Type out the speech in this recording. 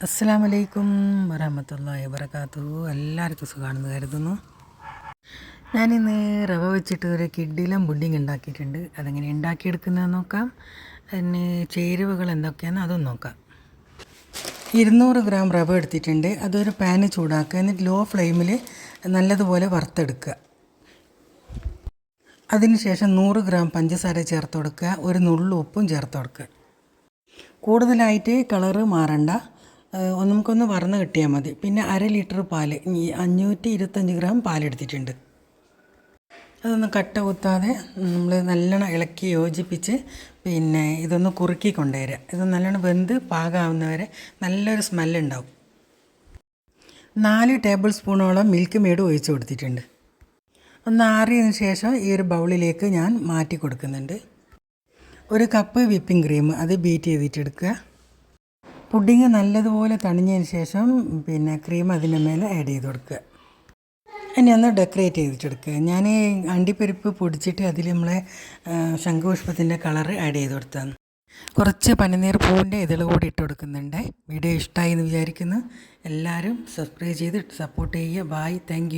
അസ്സാം വലൈക്കും വരഹമത്തല്ലാഹി വബർക്കാത്തു എല്ലാവർക്കും സുഖമാണെന്ന് കരുതുന്നു. ഞാനിന്ന് റവ വെച്ചിട്ട് ഒരു കിഡിലും പുഡിങ് ഉണ്ടാക്കിയിട്ടുണ്ട്. അതെങ്ങനെ ഉണ്ടാക്കിയെടുക്കുന്നതെന്ന് നോക്കാം. അതിന് ചേരുവകൾ എന്തൊക്കെയാണ് അതും നോക്കാം. ഇരുന്നൂറ് ഗ്രാം റവ എടുത്തിട്ടുണ്ട്. അതൊരു പാന് ചൂടാക്കുക. എന്നിട്ട് ലോ ഫ്ലെയിമിൽ നല്ലതുപോലെ വറുത്തെടുക്കുക. അതിനുശേഷം നൂറ് ഗ്രാം പഞ്ചസാര ചേർത്ത് കൊടുക്കുക. ഒരു നുള്ളു ഉപ്പും ചേർത്ത് കൊടുക്കുക. കൂടുതലായിട്ട് കളറ് മാറണ്ട. നമുക്കൊന്ന് വറന്ന് കിട്ടിയാൽ മതി. പിന്നെ അര ലിറ്റർ പാൽ അഞ്ഞൂറ്റി ഇരുപത്തഞ്ച് ഗ്രാം പാലെടുത്തിട്ടുണ്ട് അതൊന്ന് കട്ട കുത്താതെ നമ്മൾ നല്ലോണം ഇളക്കി യോജിപ്പിച്ച് പിന്നെ ഇതൊന്ന് കുറുക്കി കൊണ്ടുവരിക ഇത് നല്ലോണം വെന്ത് പാകാവുന്നവരെ നല്ലൊരു സ്മെല്ലുണ്ടാവും. നാല് ടേബിൾ സ്പൂണോളം മിൽക്ക് മെയ്ഡ് ഒഴിച്ചു കൊടുത്തിട്ടുണ്ട്. ഒന്ന് ആറിയതിന് ശേഷം ഈ ഒരു ബൗളിലേക്ക് ഞാൻ മാറ്റി കൊടുക്കുന്നുണ്ട്. ഒരു കപ്പ് വിപ്പിംഗ് ക്രീം അത് ബീറ്റ് ചെയ്തിട്ടെടുക്കുക. പുഡിങ് നല്ലതുപോലെ തണിഞ്ഞതിന് ശേഷം പിന്നെ ക്രീം അതിന്റെ മേലെ ആഡ് ചെയ്ത് കൊടുക്കുക. ഇനി ഒന്ന് ഡെക്കറേറ്റ് ചെയ്തിട്ടെടുക്കുക. ഞാൻ അണ്ടിപ്പരിപ്പ് പൊടിച്ചിട്ട് അതിൽ നമ്മളെ ശംഖുപുഷ്പത്തിന്റെ കളറ് ആഡ് ചെയ്ത് കൊടുത്താണ്. കുറച്ച് പനിനീർ പൂവിന്റെ ഇതൾ കൂടി ഇട്ട് കൊടുക്കുന്നുണ്ട്. വീഡിയോ ഇഷ്ടമായി എന്ന് വിചാരിക്കുന്നു. എല്ലാവരും സബ്സ്ക്രൈബ് ചെയ്ത് സപ്പോർട്ട് ചെയ്യുക. Bye thank